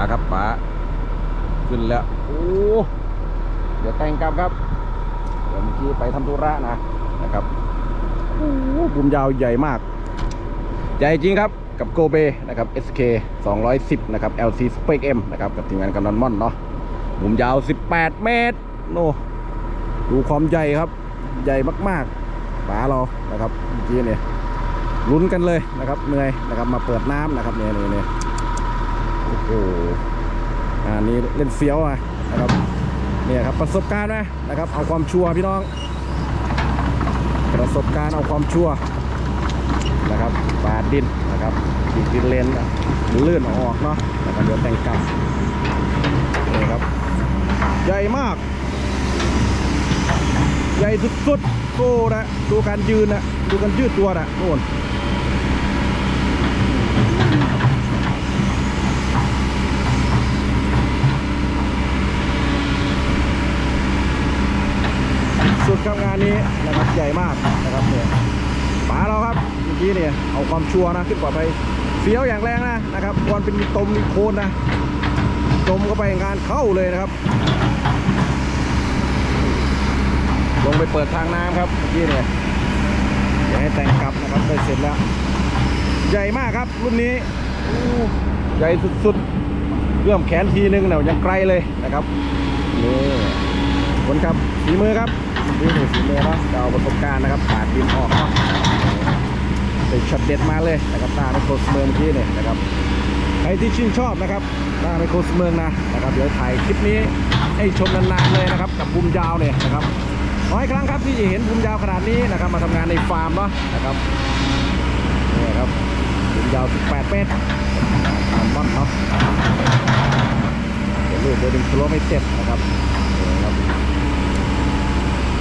าครับป๋าขึ้นแล้วโอ้เดี๋ยวแต่งกลับครับเดี๋ยวเมื่อกี้ไปทำธุระนะนะครับโอ้บุมยาวใหญ่มาก ใหญ่จริงครับกับโกเบนะครับ SK 210 นะครับ LC Spec M นะครับกับทีมงานกันนอนมอนเนาะบุมยาว 18 เมตรโน่ดูความใหญ่ครับ ใหญ่มากๆป๋าเรานะครับเมื่อกี้เนี่ยลุ้นกันเลยนะครับเหนื่อยนะครับมาเปิดน้ำนะครับเนี่ยเนี่ย โอ้โหอ่านี่เล่นเฟี้ยวอะนะครับเนี่ยครับประสบการณ์นะนะครับ เอาความชัวร์พี่น้อง ประสบการณ์เอาความชัวร์นะครับปาดดินนะครับดินดินเลนอะลื่นออกเนาะนะครับเดี๋ยวแต่งกลับนี่ครับ ใหญ่มาก ใหญ่สุดๆโก้นะดูการยืนนะดูการยืดตัวนะโน่นสุดครับงา นี้นะครับใหญ่มากนะครับเนี่ยป๋าเราครับเมื่อกี้เนี่ยเอาความชัวร์นะขึ้นกว่าไปเฟี้ยวอย่างแรงนะนะครับควรเป็นมีตมมีโคนนะจมเข้าไปงานเข้าเลยนะครับ ลงไปเปิดทางน้ำครับเมื่อกี้เนี่ยเดี๋ยให้แต่งกลับนะครับได้เสร็จแล้ว ใหญ่มากครับรุ่นนี้ใหญ่สุดๆเลื่อมแขนทีนึงเนี่ยยังไกลเลยนะครับนี่คนครับฝีมือครับ นี่นี่ฝีมือเนาะเราประสบการณ์นะครับปาดดินออกเนาะเป็นช็อตเด็ดมาเลยนะครับตาในโคสเมืองเมื่เนี่ยนะครับใครที่ชื่นชอบนะครับตาในโคสเมืองนะนะครับเดี๋ยวถ่ายคลิปนี้ให้ชมนานๆเลยนะครับกับบุมยาวเนี่ยนะครับน้อยครั้งครับที่จะเห็นภูมิยาวขนาดนี้นะครับมาทำงานในฟาร์มเนาะนะครับนี่ครับภูมิยาว 18 เมตรฟามม่อนเนาะเดี๋ยวลูกเดี๋ยวดึงสโลไม่เสร็จนะครับ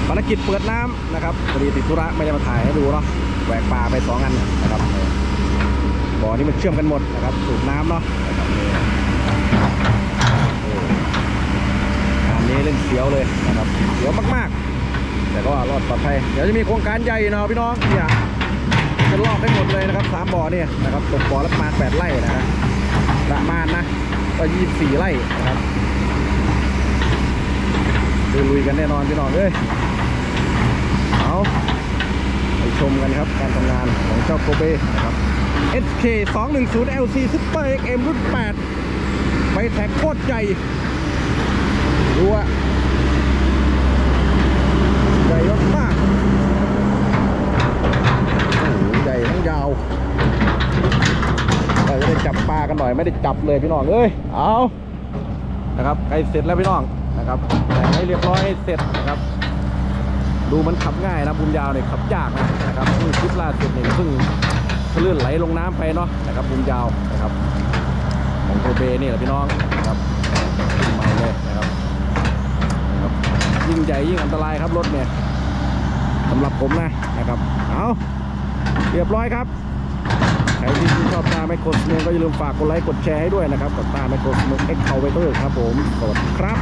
ภารกิจเปิดน้ำนะครับพอดีติดธุระไม่ได้มาถ่ายให้ดูเนาะแหวกป่าไปสองอันนะครับบ่อนี้มันเชื่อมกันหมดนะครับสูบน้ำเนาะนะครับนี่โอ้งานนี้เล่นเสียวเลยนะครับเสียวมากๆ แต่ก็รอดปลอดภัยเดี๋ยวจะมีโครงการใหญ่เนาะพี่น้องเนี่ยจะลอกให้หมดเลยนะครับสามบ่อเนี่ยนะครับตกบ่อละประมาณแปดไร่นะฮะประมาณนะก็ยี่สิบสี่ไร่นะครับ ดูลุยกันแน่นอนพี่น้องเอ้ยเอาไปชมกันครับการทำงานของเจ้าโกเบนะครับ SK 210 LC Super XM รุ่น 8 ไปแท็กโคตรใหญ่ดูอะใหญ่มากใหญ่ทั้งยาวเราจะได้จับปลากันหน่อยไม่ได้จับเลยพี่น้องเอ้ยเอานะครับใกล้เสร็จแล้วพี่น้อง นะครับแต่ให้เรียบร้อยให้เสร็จนะครับ ดูมันขับง่ายนะบุมยาวเนี่ยขับยากนะนะครับเพิ่งคลิปล่าสุดเนี่ยเพิ่งเลื่อนไหลลงน้ำไปเนาะนะครับบุมยาวนะครับ ของโกเบนี่แหละพี่น้องนะครับใหม่เลยนะครับครับ ยิ่งใหญ่ยิ่งอันตรายครับรถเนี่ยสำหรับผมนะนะครับเอาเรียบร้อยครับใครที่ชอบตาไมโครสเมก็อย่าลืมฝากกดไลค์กดแชร์ให้ด้วยนะครับกับตาไมโครสเมเอ็กเคาเวเตอร์ครับผม สวัสดีครับ